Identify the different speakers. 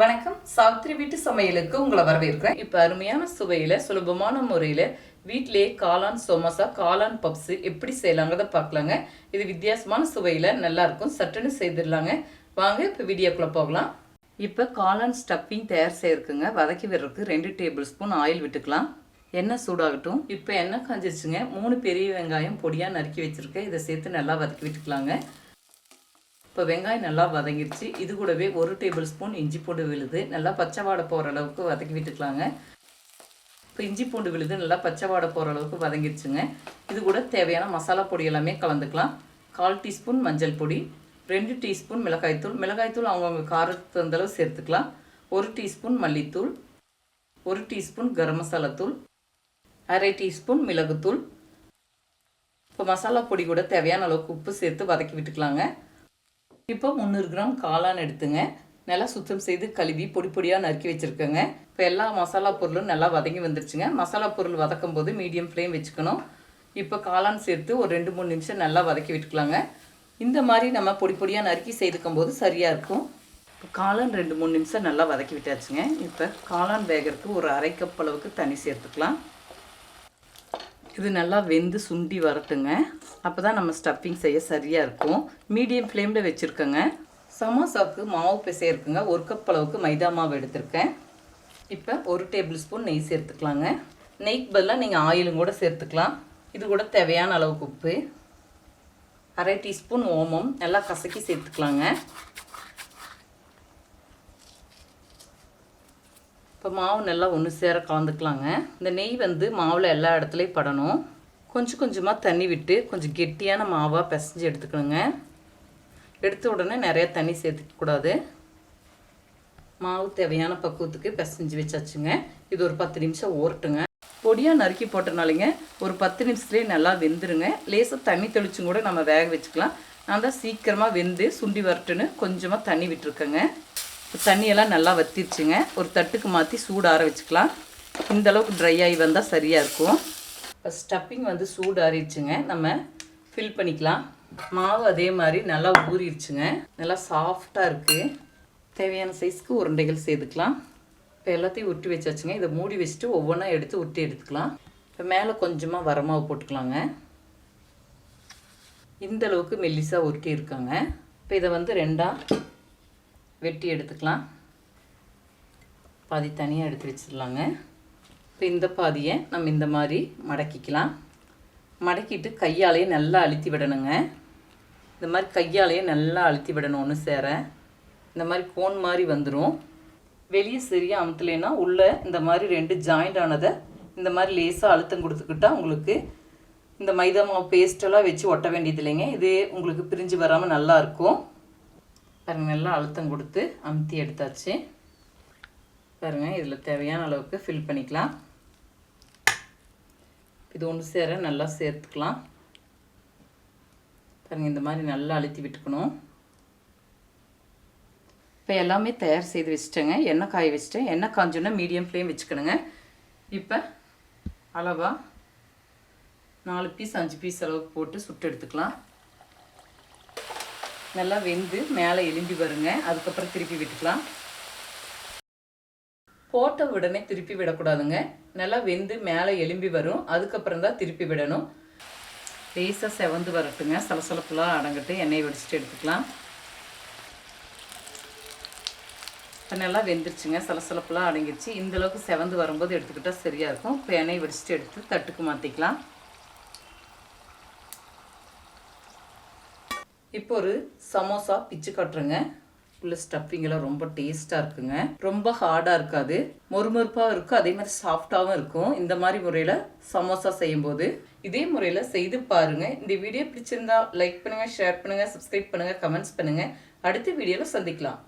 Speaker 1: வணக்கம். சாவித்திரி வீட்டு சமையலுக்கு உங்களை வரவேற்கிறேன். இப்போ அருமையான சுவையில் சுலபமான முறையில் வீட்டிலேயே காளான் சோமோசா காளான் பப்ஸு எப்படி செய்யலாங்கிறத பார்க்கலாங்க. இது வித்தியாசமான சுவையில் நல்லாயிருக்கும் சட்டுன்னு செய்திடலாங்க. வாங்க இப்போ வீடியோக்குள்ளே போகலாம். இப்போ காளான் ஸ்டஃபிங் தயார் செய்யறதுக்குங்க. வதக்கி விடுறதுக்கு ரெண்டு டேபிள் ஸ்பூன் ஆயில் விட்டுக்கலாம். எண்ணெய் சூடாகட்டும். இப்போ எண்ணெய் காஞ்சிருச்சுங்க. மூணு பெரிய வெங்காயம் பொடியாக நறுக்கி வச்சுருக்கேன். இதை சேர்த்து நல்லா வதக்கி விட்டுக்கலாங்க. இப்போ வெங்காயம் நல்லா வதங்கிடுச்சு இது கூடவே ஒரு டேபிள் ஸ்பூன் இஞ்சி பூண்டு விழுது. நல்லா பச்சை வாடை போகிற அளவுக்கு வதக்கி விட்டுக்கலாங்க. இப்போ இஞ்சி பூண்டு விழுது நல்லா பச்சை வாடை போகிற அளவுக்கு வதங்கிடுச்சுங்க இது கூட தேவையான மசாலா பொடி எல்லாமே கலந்துக்கலாம். கால் டீஸ்பூன் மஞ்சள் பொடி ரெண்டு டீஸ்பூன் மிளகாய்த்தூள் மிளகாய்த்தூள் அவங்கவுங்க காரத்துக்கு தகுந்தளவு சேர்த்துக்கலாம். ஒரு டீஸ்பூன் மல்லித்தூள் ஒரு டீஸ்பூன் கரம் மசாலா தூள் அரை டீஸ்பூன் மிளகுத்தூள். இப்போ மசாலா பொடி கூட தேவையான அளவுக்கு உப்பு சேர்த்து வதக்கி விட்டுக்கலாங்க. இப்போ முந்நூறு கிராம் காளான் எடுத்துங்க. நல்லா சுத்தம் செய்து கழுவி பொடி பொடியாக நறுக்கி வச்சுருக்கேங்க. இப்போ எல்லா மசாலா பொருளும் நல்லா வதங்கி வந்துருச்சுங்க. மசாலா பொருள் வதக்கும் போது மீடியம் ஃப்ளேம் வச்சுக்கணும். இப்போ காளான் சேர்த்து ஒரு ரெண்டு மூணு நிமிஷம் நல்லா வதக்கி விட்டுக்கலாங்க. இந்த மாதிரி நம்ம பொடி பொடியாக நறுக்கி செய்துக்கும் போது சரியாக இருக்கும். இப்போ காளான் ரெண்டு மூணு நிமிஷம் நல்லா வதக்கி விட்டாச்சுங்க. இப்போ காளான் வேகிறதுக்கு ஒரு அரை கப் அளவுக்கு தண்ணி சேர்த்துக்கலாம். இது நல்லா வெந்து சுண்டி வரட்டுங்க. அப்போ தான் நம்ம ஸ்டஃபிங் செய்ய சரியாக இருக்கும். மீடியம் ஃப்ளேமில் வச்சுருக்கோங்க. சமோசாவுக்கு மாவு பிசையிருக்குங்க ஒரு கப் அளவுக்கு மைதா மாவு எடுத்திருக்கேன். இப்போ ஒரு டேபிள் ஸ்பூன் நெய் சேர்த்துக்கலாங்க. நெய்க்கு பதிலாக நீங்கள் ஆயிலும் கூட சேர்த்துக்கலாம். இது கூட தேவையான அளவுக்கு உப்பு. அரை டீஸ்பூன் ஓமம். நல்லா கசக்கி சேர்த்துக்கலாங்க. இப்போ மாவு நல்லா ஒன்று சேர கலந்துக்கலாங்க. இந்த நெய் வந்து மாவில் எல்லா இடத்துலையும் படணும். கொஞ்சம் கொஞ்சமாக தண்ணி விட்டு கொஞ்சம் கெட்டியான மாவாக பிசைஞ்சு எடுத்துக்கணுங்க. எடுத்த உடனே நிறையா தண்ணி சேர்த்துக்கூடாது மாவு தேவையான பக்குவத்துக்கு பிசைஞ்சு வச்சாச்சுங்க. இது ஒரு பத்து நிமிஷம் ஓரட்டுங்க. பொடியாக நறுக்கி போட்டனாலேங்க ஒரு பத்து நிமிஷத்துலேயே நல்லா வெந்துருங்க. லேசாக தண்ணி தெளிச்சும் கூட நம்ம வேக வச்சுக்கலாம். நான் தான் சீக்கிரமாக வெந்து சுண்டி வரட்டுன்னு கொஞ்சமாக தண்ணி விட்டுருக்கேங்க. தண்ணியெல்லாம் நல்லா வத்திருச்சுங்க. ஒரு தட்டுக்கு மாற்றி சூடார வச்சுக்கலாம். இந்த அளவுக்கு ட்ரை ஆகி வந்தால் சரியாக இருக்கும். இப்போ ஸ்டப்பிங் வந்து சூடாறிடுச்சுங்க நம்ம ஃபில் பண்ணிக்கலாம். மாவு அதே மாதிரி நல்லா ஊறிடுச்சுங்க. நல்லா சாஃப்டாக இருக்குது தேவையான சைஸ்க்கு உருண்டைகள் சேர்த்துக்கலாம். இப்போ எல்லாத்தையும் உருட்டி வச்சாச்சுங்க. இதை மூடி வச்சுட்டு ஒவ்வொன்றா எடுத்து உருட்டி எடுத்துக்கலாம். இப்போ மேலே கொஞ்சமாக வரமாவு போட்டுக்கலாங்க. இந்த அளவுக்கு மெல்லிசாக உருட்டி இருக்காங்க. இப்போ இதை வந்து ரெண்டாக வெட்டி எடுத்துக்கலாம். பாதி தனியாக எடுத்து வச்சிடலாங்க. இப்போ இந்த பாதியை நம்ம இந்த மாதிரி மடக்கிக்கலாம். மடக்கிட்டு கையாலேயே நல்லா அழுத்தி விடணுங்க. இந்த மாதிரி கையாலேயே நல்லா அழுத்தி விடணும் ஒன்று சேர. இந்த மாதிரி கோன் மாதிரி வந்துடும் வெளியே சரியாக அமுத்தலைன்னா உள்ளே இந்த மாதிரி ரெண்டு ஜாயிண்ட் ஆனதை இந்த மாதிரி லேசாக அழுத்தம் கொடுத்துக்கிட்டா உங்களுக்கு இந்த மைதா மாவு பேஸ்டெல்லாம் வச்சு ஒட்ட வேண்டியது இல்லைங்க இது உங்களுக்கு பிரிஞ்சு வராமல் நல்லாயிருக்கும் பாருங்க நல்லா அழுத்தம் கொடுத்து அமுத்தி எடுத்தாச்சு. பாருங்கள் இதில் தேவையான அளவுக்கு ஃபில் பண்ணிக்கலாம். இது ஒன்று சேர நல்லா சேர்த்துக்கலாம். பாருங்க இந்த மாதிரி நல்லா அழுத்தி விட்டுக்கணும். இப்போ எல்லாமே தயார் செய்து வச்சுட்டேங்க. எண்ணெய் காய வச்சுட்டேன். எண்ணெய் காஞ்சோன்னா மீடியம் ஃப்ளேம் வச்சுக்கணுங்க. இப்போ அளவாக நாலு பீஸ் அஞ்சு பீஸ் அளவுக்கு போட்டு சுட்டு எடுத்துக்கலாம். நல்லா வெந்து மேலே எலும்பி வருங்க. அதுக்கப்புறம் திருப்பி விட்டுக்கலாம். போட்ட உடனே திருப்பி விடக்கூடாதுங்க. நல்லா வெந்து மேலே எலும்பி வரும். அதுக்கப்புறம் தான் திருப்பி விடணும். லேசாக செவந்து வரட்டுங்க. சலசலப்புலாம் அடங்கட்டு எண்ணெய் வடிச்சிட்டு எடுத்துக்கலாம். இப்போ நல்லா வெந்துருச்சுங்க. சலசலப்புலாம் அடங்கிடுச்சு இந்தளவுக்கு செவந்து வரும்போது எடுத்துக்கிட்டால் சரியாக இருக்கும். இப்போ எண்ணெய் வடிச்சிட்டு எடுத்து தட்டுக்கு மாற்றிக்கலாம் இப்போ ஒரு சமோசா பிச்சு காட்டுறேங்க. உள்ள ஸ்டஃபிங்கெல்லாம் ரொம்ப டேஸ்ட்டாக இருக்குங்க. ரொம்ப ஹார்டாக இருக்காது. மொறுமொறுப்பாக இருக்கும். அதே மாதிரி சாஃப்டாகவும் இருக்கும். இந்த மாதிரி முறையில் சமோசா செய்யும்போது இதே முறையில் செய்து பாருங்கள் இந்த வீடியோ பிடிச்சிருந்தா லைக் பண்ணுங்கள் ஷேர் பண்ணுங்கள் சப்ஸ்கிரைப் பண்ணுங்கள் கமெண்ட்ஸ் பண்ணுங்கள் அடுத்த வீடியோவில் சந்திக்கலாம்.